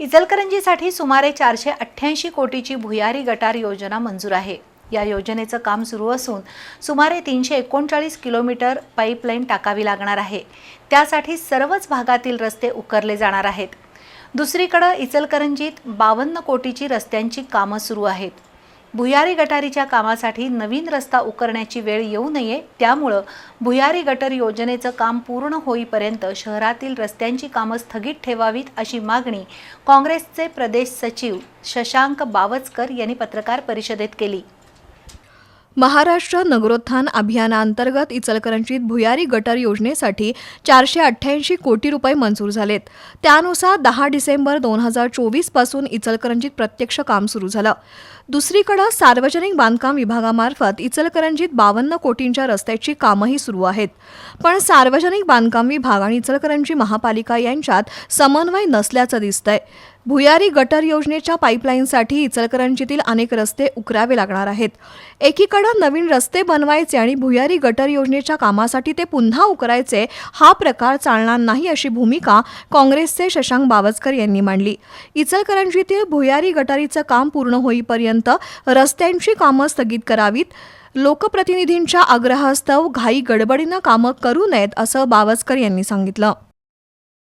इचलकरंजीसाठी सुमारे चारशे अठ्ठ्याऐंशी कोटीची भुयारी गटार योजना मंजूर आहे. या योजनेचं काम सुरू असून सुमारे तीनशे एकोणचाळीस किलोमीटर पाईपलाईन टाकावी लागणार आहे. त्यासाठी सर्वच भागातील रस्ते उकरले जाणार आहेत. दुसरीकडं इचलकरंजीत बावन्न कोटीची रस्त्यांची कामं सुरू आहेत. भुयारी गटारीच्या कामासाठी नवीन रस्ता उकरण्याची वेळ येऊ नये त्यामुळं भुयारी गटर योजनेचं काम पूर्ण होईपर्यंत शहरातील रस्त्यांची कामं स्थगित ठेवावीत अशी मागणी काँग्रेसचे प्रदेश सचिव शशांक बावचकर यांनी पत्रकार परिषदेत केली. महाराष्ट्र नगरोत्थान अभियानांतर्गत इचलकरंजीत भुयारी गटर योजनेसाठी चारशे अठ्ठ्याऐंशी कोटी रुपये मंजूर झालेत. त्यानुसार दहा डिसेंबर दोन हजार चोवीसपासून इचलकरंजीत प्रत्यक्ष काम सुरू झालं. दुसरीकडे सार्वजनिक बांधकाम विभागामार्फत इचलकरंजीत बावन्न कोटींच्या रस्त्याची कामंही सुरू आहेत. पण सार्वजनिक बांधकाम विभाग आणि इचलकरंजी महापालिका यांच्यात समन्वय नसल्याचं दिसतंय. भुयारी गटर योजनेच्या पाईपलाईनसाठी इचलकरंजीतील अनेक रस्ते उकरावे लागणार आहेत. एकीकडं नवीन रस्ते बनवायचे आणि भुयारी गटर योजनेच्या कामासाठी ते पुन्हा उकरायचे हा प्रकार चालणार नाही अशी भूमिका काँग्रेसचे शशांक बावस्कर यांनी मांडली. इचलकरंजीतील भुयारी गटारीचं काम पूर्ण होईपर्यंत रस्त्यांची कामं स्थगित करावीत लोकप्रतिनिधींच्या आग्रहास्तव घाई गडबडीनं कामं करू नयेत असं बावस्कर यांनी सांगितलं.